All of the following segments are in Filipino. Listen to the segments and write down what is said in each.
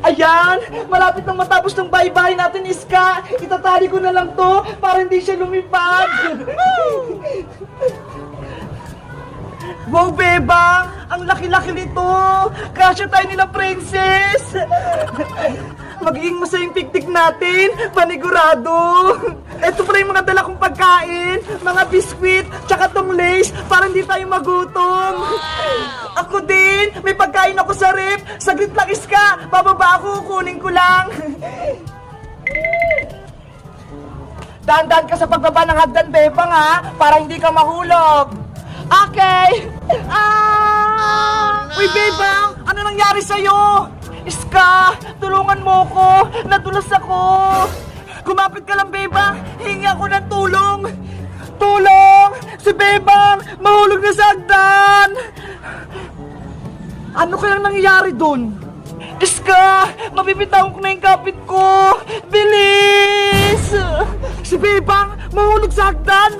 Ayan! Malapit nang matapos ng bahay-bahay natin, Iska! Itatali ko na lang to para hindi siya lumipad! Wow, Bebang! Ang laki-laki nito! Kasya tayo nila, Princess! Magiging masayang piknik natin, panigurado! Ito pala yung mga dala kong pagkain, mga biskwit, tsaka tong lace, para hindi tayo magutom! Ako din! May pagkain ako sa rep! Saglit lang, Iska! Bababa ako, kunin ko lang! Dahan-dahan ka sa pagbaba ng hagdan, Bebang, ha? Para hindi ka mahulog! Okay! Ah! Uy, Bebang! Ano nangyari sa'yo? Iska! Tulungan mo ko! Nadulas ako! Kumapit ka lang, Bebang! Ako ng tulong! Tulong! Si Bebang! Mahulog na sa hagdan! Ano kayang nangyayari doon? Iska! Mabibitawan ko na yung kapit ko! Bilis! Si Bebang! Mahulog sa hagdan!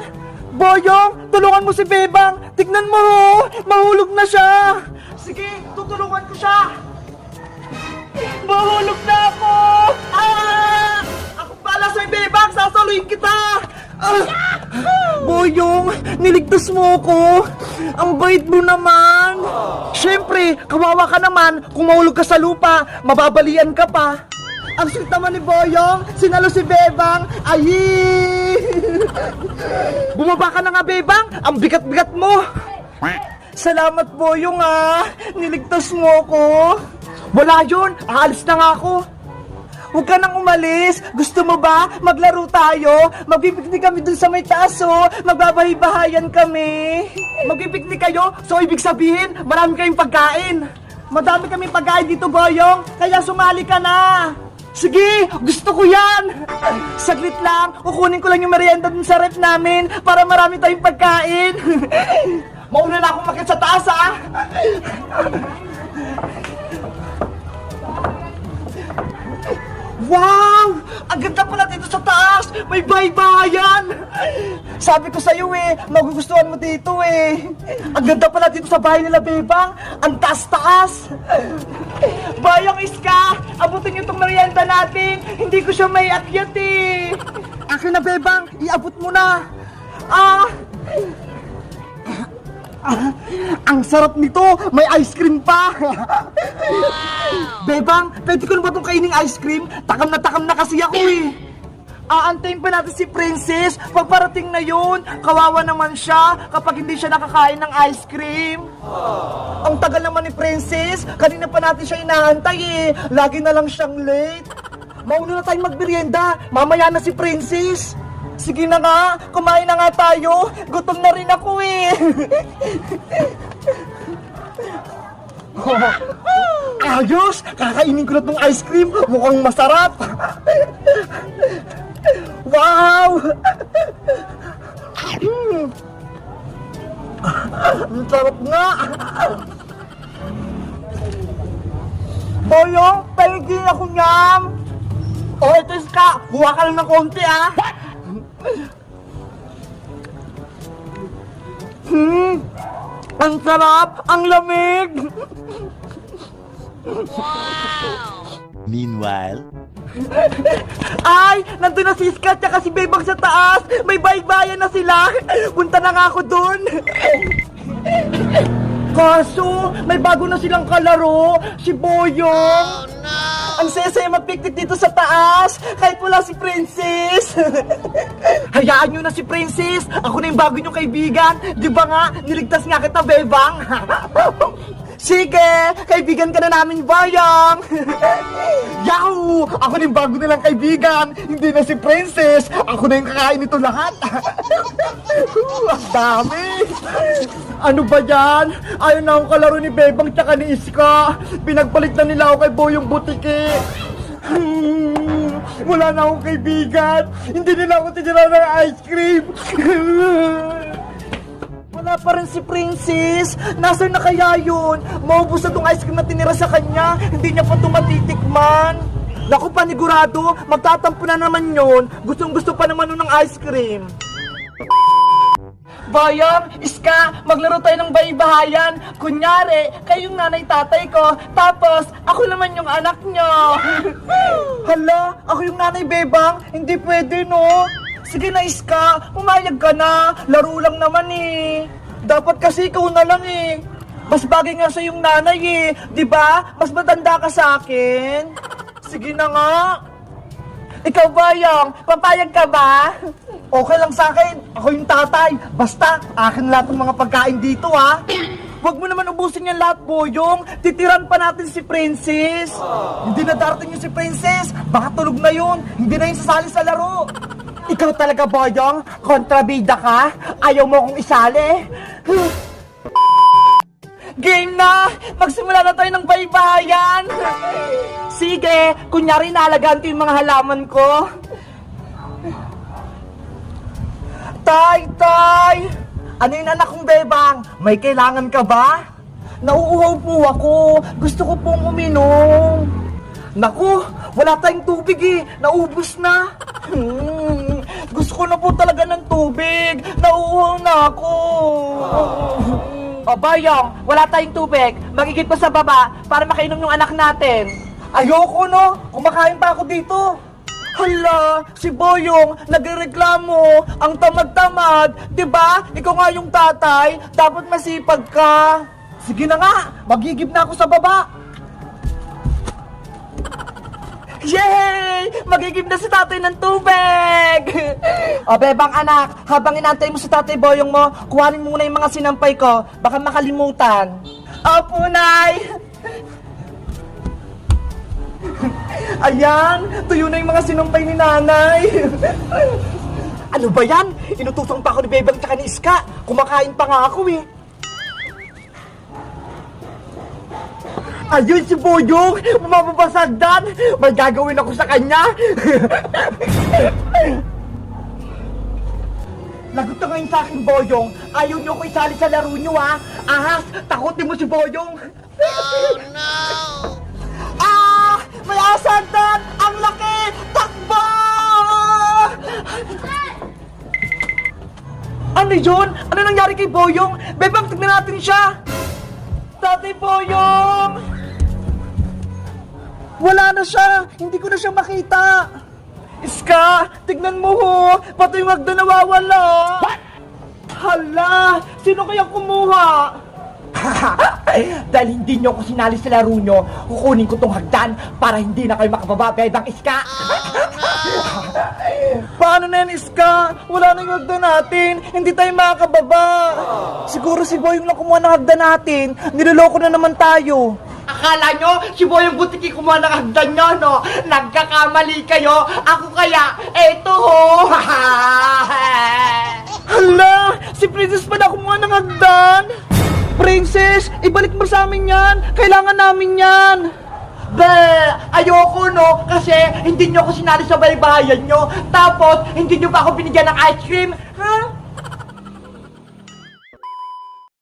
Boyong! Tulungan mo si Bebang! Tignan mo! oh! Mahulog na siya! Sige! Tutulungan ko siya! Mahulog na ako! Ah! Ako pala sa'yo, Bebang! Ah! Boyong, niligtas mo ko. Ang bait mo naman. Siyempre, kawawa ka naman kung mahulog ka sa lupa, mababalian ka pa. Ang sweet naman ni Boyong, sinalo si Bebang, ayi! Bumaba ka na nga, Bebang, ang bigat-bigat mo. Salamat, Boyong, ah. Niligtas mo ko. Wala yun, aalis na nga ako. Huwag ka nang umalis. Gusto mo ba? Maglaro tayo. Magpipiknik kami dun sa may taas, oh. Magbabahay-bahayan kami. Magpipiknik kayo? So, ibig sabihin, marami kayong pagkain. Madami kaming pagkain dito, Boyong. Kaya sumali ka na. Sige, gusto ko yan. Saglit lang, kukunin ko lang yung merienda dun sa rep namin para marami tayong pagkain. Mauna na akong makit sa taas, ah. Wow! Ang ganda pala dito sa taas! May baybayan! Sabi ko sa'yo eh, magugustuhan mo dito eh. Ang ganda pala dito sa bahay nila, Bebang. Ang taas-taas. Bayang Iska, abutin niyo itong merienda natin. Hindi ko siya may akyat eh. Akin na, Bebang. Iabot mo na. Ah! Ah, ang sarap nito! May ice cream pa! Bebang, pwede ko na ba itong kainin ice cream? Takam na takam na kasi ako eh! Aantayin pa natin si Princess pag parating na yun. Kawawa naman siya kapag hindi siya nakakain ng ice cream. Ang tagal naman ni Princess. Kanina pa natin siya inaantay eh. Lagi na lang siyang late. Mauna na tayong magmerienda. Mamaya na si Princess. Sige na nga, kumain na nga tayo. Gutom na rin ako eh. Ayos! Kakainin ko na tong ice cream. Mukhang masarap. Wow! Hmm. Ang sarap nga! Boyong, paligin ako niyam! O, oh, ito iska! Buha ka lang ng konti, ah! Hmm! Ang sarap! Ang lamig! Meanwhile, Ay! Nandun na si Iska at si Bebang sa taas! May baybayan na sila! Punta na nga ako dun! Kaso, may bago na silang kalaro, si Boyong! Ang saya-saya mag-picnic dito sa taas, kahit wala si Princess! Hayaan nyo na si Princess! Ako na yung bago nyong kaibigan! Di ba nga, niligtas nga kita, Bebang! Sige! Kaibigan ka na namin, Bayang! Yahoo! Ako na yung bago nilang kaibigan! Hindi na si Princess! Ako na yung kakain nito lahat! Ang dami! Ano ba yan? Ayaw na akong kalaro ni Bebang tsaka ni Iska! Pinagpalit na nila ako kay Boyong Butiki! Hmm, wala na akong kaibigan! Hindi nila ako tinira ng ice cream! Wala pa rin si Princess. Nasaan na kaya yun? Maubos na tong ice cream na tinira sa kanya. Hindi niya pa ito. Naku, panigurado. Magtatampo na naman yun. Gustong gusto pa naman nun ng ice cream. Boyong, Iska, maglaro tayo ng baybahayan. Kunyari, kayong nanay tatay ko, tapos ako naman yung anak nyo. Hala, ako yung nanay bebang, hindi pwede no. Sige na Iska, pumayag ka na. Laro lang naman eh. Dapat kasi ikaw na lang eh. Mas bagay nga sa yung nanay eh. 'Di ba? Mas matanda ka sa akin. Sige na nga. Ikaw ba, Yong? Papayag ka ba? Okay lang sa akin. Ako yung tatay. Basta, akin lahat ng mga pagkain dito, ha? Huwag mo naman ubusin yan lahat, Boyong. Titiran pa natin si Princess. Hindi na darating yung si Princess. Baka tulog na yun. Hindi na yung sasali sa laro. Ikaw talaga, Boyong? Kontrabida ka? Ayaw mo akong isali? Game na! Magsimula na tayo ng baybayan! Sige, kunyari naalagaan ko yung mga halaman ko. Tay, tay! Ano yung anak kong bebang? May kailangan ka ba? Nauuhaw po ako. Gusto ko pong uminom. Naku, wala tayong tubig eh. Naubos na. Hmm, gusto ko na po talaga ng tubig. Nauuhaw na ako. O Bayong, wala tayong tubig. Magigit pa sa baba para makainom yung anak natin. Ayoko no, kumakain pa ako dito. Hala, si Boyong nagreklamo, ang tamad-tamad, 'di ba? Ikaw nga yung tatay, dapat masipag ka. Sige na nga, magigib na ako sa baba. Yay! Magigib na si tatay ng tubig! O bebang anak, habang inantay mo si tatay boyong mo, kuhanin muna yung mga sinampay ko, baka makalimutan. Opo, Nay! Ayan, tuyo na yung mga sinampay ni nanay. ano ba yan? Inutusan pa ako ni Bebang tsaka ni Iska. Kumakain pa nga ako eh. Ayun si Boyong! Mapapasagdan! May gagawin ako sa kanya! Lagot na ngayon sa akin, Boyong! Ayaw niyo ko isali sa laro niyo, ha? Ahas! Takutin mo si Boyong! Oh, no! ah! May asagdan! Ang laki! Takbo! Ano yun? Ano nangyari kay Boyong? Bebang, tignan natin siya! Tatay Boyong! Wala na siya! Hindi ko na siya makita! Iska! Tignan mo ho! Pati yung hagdan nawawala! What? Hala! Sino kaya kumuha? Dahil hindi nyo ako sinali sa laro nyo, kukunin ko tong hagdan para hindi na kayo makababa, bebang Iska! Paano na yan, Iska? Wala na yung hagdan natin. Hindi tayo makakababa. Siguro si Boy yung lang kumuha ng hagdan natin. Niloloko na naman tayo. Akala nyo, si Boy yung butiki kumuha ng hagdan nyo, no? Nagkakamali kayo. Ako kaya, eto ho. Hala! Si Princess pa na kumuha ng hagdan. Princess, ibalik mo sa amin yan. Kailangan namin yan. Be, ayoko no, kasi hindi nyo ako sinali sa baybayan nyo. Tapos, hindi nyo pa ako binigyan ng ice cream.